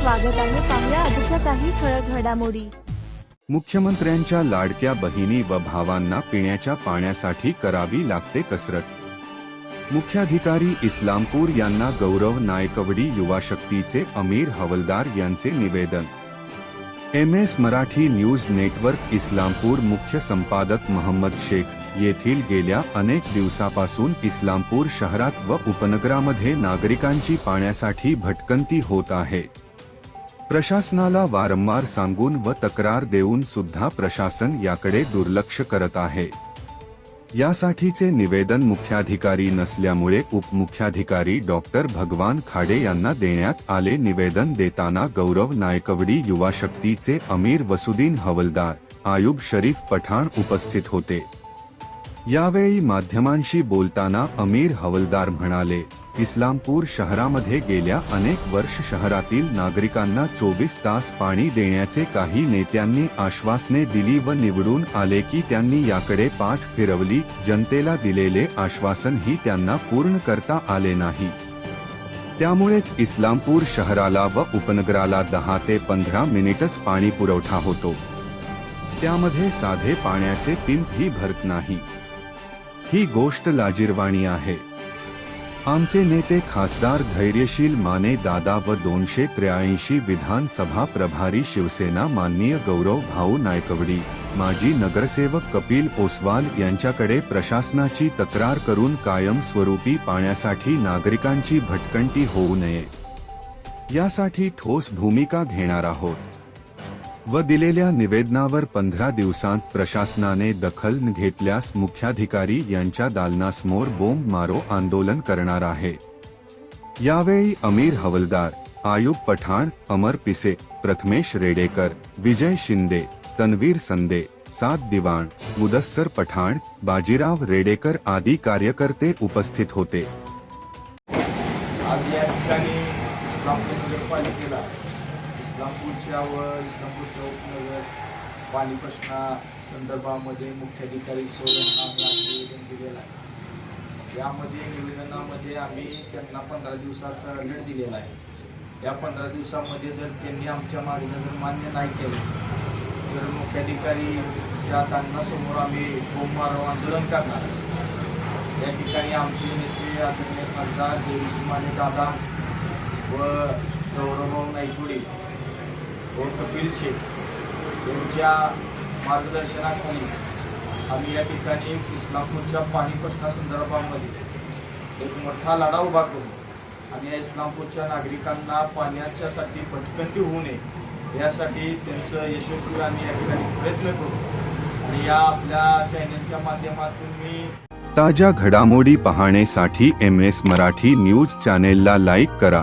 स्वागत आहे. पाहुया आजच्या काही ठळक घडामोडी. मुख्यमंत्र्यांच्या लाडक्या बहिणी व भावांना पिण्याच्या पाण्यासाठी करावी लागते कसरत. मुख्याधिकारी इस्लामपूर यांना गौरव नायकवडी युवा शक्तीचे अमीर हवलदार यांचे निवेदन. M S Marathi news network Islampur मुख्य संपादक मोहम्मद शेख येथील गेल्या अनेक दिवसापासून इस्लामपूर शहरात व उपनगरामध्ये नागरिकांची पाण्यासाठी भटकंती होत आहे. प्रशासनाला वारंवार सांगून व तक्रार देऊन सुद्धा प्रशासन याकडे दुर्लक्ष करत आहे. यासाठीचे निवेदन मुख्याधिकारी नसल्यामुळे उपमुख्याधिकारी डॉक्टर भगवान खाडे यांना देण्यात आले निवेदन देताना गौरव नायकवडी युवा शक्तीचे अमीर वसुदीन हवलदार आयुब शरीफ पठाण उपस्थित होते. यावेळी माध्यमांशी बोलताना अमीर हवलदार म्हणाले इस्लामपूर शहरामध्ये गेल्या अनेक वर्ष शहरातील नागरिकांना चोवीस तास पाणी देण्याचे काही नेत्यांनी आश्वासने दिली व निवडून आले की त्यांनी याकडे पाठ फिरवली. जनतेला दिलेले आश्वासनही त्यांना पूर्ण करता आले नाही. त्यामुळेच इस्लामपूर शहराला व उपनगराला दहा ते पंधरा मिनिटच पाणी पुरवठा होतो. त्यामध्ये साधे पाण्याचे पिंपही भरत नाही. ही गोष्ट लाजिरवाणी आहे. आमचे नेते खासदार धैर्यशील माने दादा व दोनशे त्र्याऐंशी विधानसभा प्रभारी शिवसेना माननीय गौरव भाऊ नायकवडी माजी नगरसेवक कपिल ओसवाल यांच्याकडे प्रशासनाची तक्रार करून कायमस्वरूपी पाण्यासाठी नागरिकांची भटकंती होऊ नये. यासाठी ठोस भूमिका घेणार आहोत. व दिलेल्या निवेदनावर पंधरा दिवसांत प्रशासनाने दखल घेतल्यास मुख्याधिकारी यांच्या दालनासमोर बोंब मारो आंदोलन करणार आहे. यावेळी अमीर हवलदार आयुब पठाण अमर पिसे प्रथमेश रेडेकर विजय शिंदे तन्वीर संदे सात दिवाण मुदस्सर पठाण बाजीराव रेडेकर आदी कार्यकर्ते उपस्थित होते. आज या ठिकाणी इस्लामपूरच्या व इस्लामपूरच्या उपनगर पाणी प्रश्ना संदर्भामध्ये मुख्याधिकारी सो यांना आम्ही आज निवेदन दिलेलं आहे. यामध्ये निवेदनामध्ये आम्ही त्यांना पंधरा दिवसाचा लेट दिलेला आहे. या पंधरा दिवसामध्ये जर त्यांनी आमच्या मागण्या जर मान्य नाही केलं तर मुख्याधिकारी मुख्याधिकारीच्या समोर आम्ही बोंबमारो आंदोलन करणार या ठिकाणी आमचे नेते आदरणीय खासदार देवीशी माने दादा व गौरवभाऊ नाईकवडे व कपिल शेख यांच्या मार्गदर्शनाखाली आम्ही या ठिकाणी इस्लामपूरच्या पाणी प्रश्नासंदर्भामध्ये एक मोठा लढा उभा करू आणि या इस्लामपूरच्या नागरिकांना पाण्याच्यासाठी भटकंती होऊ नये यासाठी त्यांचं यशस्वी आम्ही या ठिकाणी प्रयत्न करू. आणि या आपल्या चॅनलच्या माध्यमातून मी ताज्या घडामोडी पाहण्यासाठी एम एस मराठी न्यूज चॅनेलला लाईक करा.